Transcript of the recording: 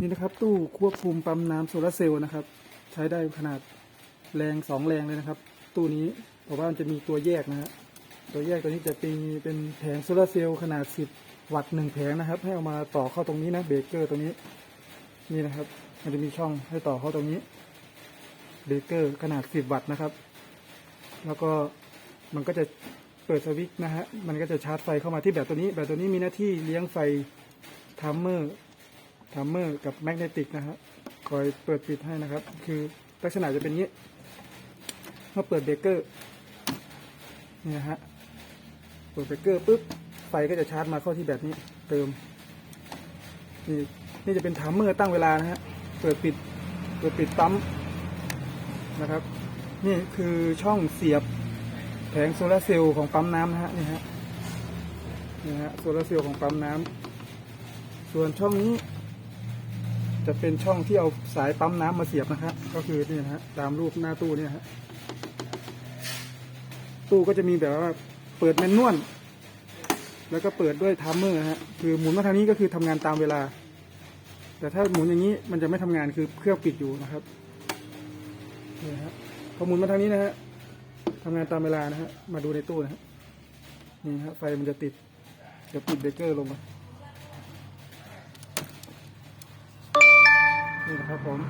นี่นะครับตู้ควบคุมปั๊มน้ำโซลาร์เซลล์นะครับ ใช้ได้ขนาดแรงสองแรงเลยนะครับ ตู้นี้เพราะว่ามันจะมีตัวแยกนะฮะตัวแยกตัวนี้จะเป็นเป็นแผงโซลาร์เซลล์ขนาด 10 วัตต์หนึ่งแผงนะครับ ให้เอามาต่อเข้าตรงนี้นะเบรกเกอร์ตรงนี้นี่นะครับ มันจะมีช่องให้ต่อเข้าตรงนี้เบรกเกอร์ขนาด 10 วัตต์นะครับ แล้วก็มันก็จะเปิดสวิตช์นะฮะมันก็จะชาร์จไฟเข้ามาที่แบตตัวนี้แบตตัวนี้มีหน้าที่เลี้ยงไฟทัมเมอร์ ทัมเมอร์กับแมกเนติกนะฮะคอยเปิดปิดให้นะครับ คือลักษณะจะเป็นอย่างนี้เมื่อเปิดเบรกเกอร์นี่นะฮะเปิดเบรกเกอร์ปุ๊บไฟก็จะชาร์จมาเข้าที่แบตนี้เติมนี่นี่จะเป็นทัมเมอร์ตั้งเวลานะฮะเปิดปิดเปิดปิดปั๊มนะครับ นี่คือช่องเสียบแผงโซลาร์เซลล์ของปั๊มน้ำนะฮะนี่ฮะนี่ฮะโซลาร์เซลล์ของปั๊มน้ำส่วนช่องนี้ จะเป็นช่องที่เอาสายปั๊มน้ำมาเสียบนะครับ ก็คือนี่นะฮะตามรูปหน้าตู้เนี่ยฮะตู้ก็จะมีแบบว่าเปิดแมนนวลแล้วก็เปิดด้วยทัมเมอร์ฮะคือหมุนมาทางนี้ก็คือทำงานตามเวลา แต่ถ้าหมุนอย่างนี้มันจะไม่ทำงานคือเครื่องปิดอยู่นะครับนี่ฮะพอหมุนมาทางนี้นะฮะทำงานตามเวลานะฮะมาดูในตู้นะฮะนี่ฮะไฟมันจะติดเดี๋ยวปิดเบรกเกอร์ลงมา ครับผม